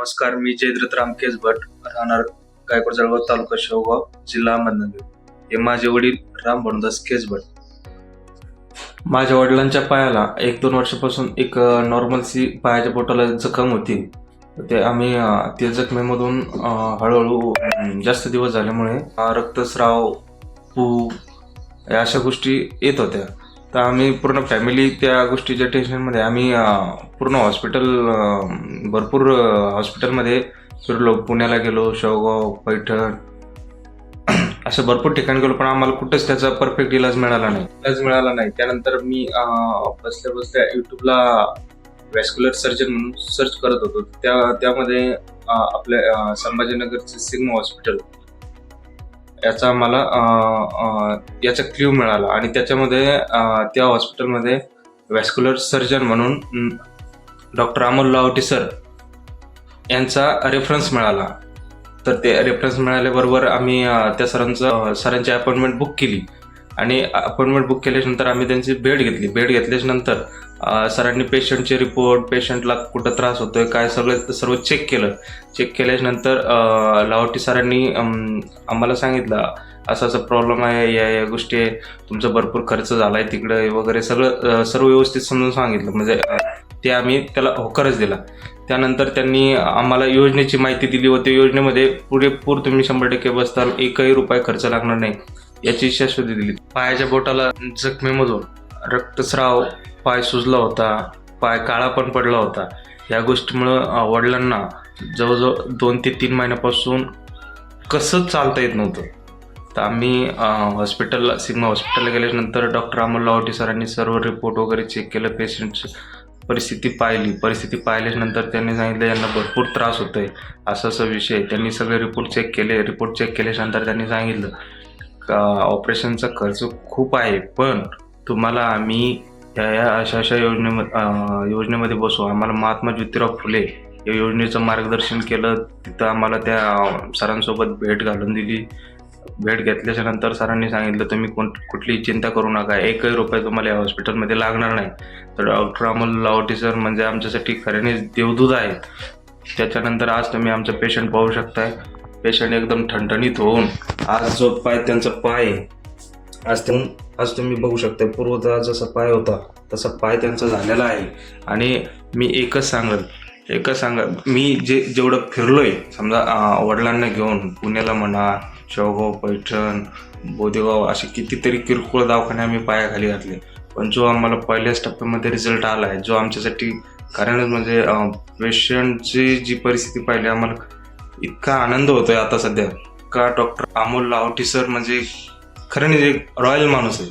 नमस्कार मी जयद्रथ रामकेश भट. राहणार गायकवाड जळगाव तालुका शेवगाव जिल्हा अहमदनगर. हे माझे वडील राम भणदास केस भट. माझ्या वडिलांच्या पायाला एक दोन वर्षापासून एक नॉर्मलसी पायाच्या बोटाला जखम होती. ते आम्ही त्या जखमेमधून हळूहळू जास्त दिवस झाल्यामुळे रक्तस्राव पू या अशा गोष्टी येत होत्या. तर आम्ही पूर्ण फॅमिली त्या गोष्टीच्या टेन्शनमध्ये आम्ही पूर्ण हॉस्पिटल भरपूर हॉस्पिटलमध्ये फिरलो. पुण्याला गेलो शेवगाव पैठण असं भरपूर ठिकाणी गेलो. पण आम्हाला कुठंच त्याचा परफेक्ट इलाज मिळाला नाही. इलाज मिळाला नाही. त्यानंतर मी बसल्या बसल्या युट्यूबला वॅस्क्युलर सर्जन म्हणून सर्च करत होतो. त्या त्यामध्ये आपल्या संभाजीनगरचे सिग्मा हॉस्पिटल याचा मला याचा क्ल्यू मिळाला. आणि त्याच्यामध्ये त्या हॉस्पिटलमध्ये वॅस्क्युलर सर्जन म्हणून डॉक्टर अमोल लावटी सर यांचा रेफरन्स मिळाला. तर ते रेफरन्स मिळाल्याबरोबर आम्ही त्या सरांचं सरांची अपॉइंटमेंट बुक केली. आणि अपॉइंटमेंट बुक केल्याच्यानंतर आम्ही त्यांची भेट घेतली. भेट घेतल्याच्यानंतर सरांनी पेशंटचे रिपोर्ट पेशंटला कुठं त्रास होतोय काय सगळं सर्व चेक केलं. चेक केल्याच्यानंतर लावटी लाहोटी सरांनी आम्हाला सांगितलं असं असं प्रॉब्लेम आहे या या गोष्टी आहे. तुमचा भरपूर खर्च झाला आहे तिकडे वगैरे सगळं सर्व व्यवस्थित समजून सांगितलं. म्हणजे ते आम्ही त्याला होकारच दिला. त्यानंतर त्यांनी आम्हाला योजनेची माहिती दिली होती योजनेमध्ये पुरेपूर तुम्ही शंभर टक्के बसताल एकही रुपये खर्च लागणार नाही. याची शाश्वती दिली. पायाच्या बोटाला जखमेमधून रक्तस्राव पाय सुजला होता पाय काळा पण पडला होता. या गोष्टीमुळं वडिलांना जवळजवळ दोन ते तीन महिन्यापासून कसं चालता येत नव्हतं. तर आम्ही हॉस्पिटलला सिग्मा हॉस्पिटलला गेल्यानंतर डॉक्टर अमोल लावटी सरांनी सर्व रिपोर्ट वगैरे चेक केलं पेशंटची परिस्थिती पाहिली. परिस्थिती पाहिल्यानंतर त्यांनी सांगितलं यांना भरपूर त्रास होतोय. असा असा विषय त्यांनी सगळे रिपोर्ट चेक केले. रिपोर्ट चेक केल्यानंतर त्यांनी सांगितलं ऑपरेशनचा खर्च खूप आहे पण तुम्हाला आम्ही या या अशा अशा योजनेमध्ये योजनेमध्ये बसू. आम्हाला महात्मा ज्योतिराव फुले या योजनेचं मार्गदर्शन केलं. तिथं आम्हाला त्या सरांसोबत भेट घालून दिली. भेट घेतल्याच्या नंतर सरांनी सांगितलं तुम्ही कोण कुठलीही चिंता करू नका. एकही रुपये तुम्हाला या हॉस्पिटलमध्ये लागणार नाही. तर डॉक्टर अमोल लाहोटी सर म्हणजे आमच्यासाठी खऱ्याने देवदूत आहेत. त्याच्यानंतर आज तुम्ही आमचं पेशंट पाहू शकताय. पेशंट एकदम ठणठणीत होऊन आज जो पाय त्यांचा पाय आज तुम आज तुम्ही बघू शकता पूर्वतः जसा पाय होता तसा पाय त्यांचा झालेला आहे. आणि मी एकच सांगल एकच सांगा मी जे जेवढं फिरलोय समजा वडिलांना घेऊन पुण्याला म्हणा शेवगाव पैठण बोदेगाव असे कितीतरी किरकोळ दवाखाने आम्ही पायाखाली घातले. पण जो आम्हाला पहिल्याच टप्प्यामध्ये रिझल्ट आला आहे जो आमच्यासाठी कारण म्हणजे पेशंटची जी परिस्थिती पाहिली आम्हाला इतका आनंद होतोय आता सध्या. का डॉक्टर अमोल लावटी सर म्हणजे खरं म्हणजे एक रॉयल माणूस आहे.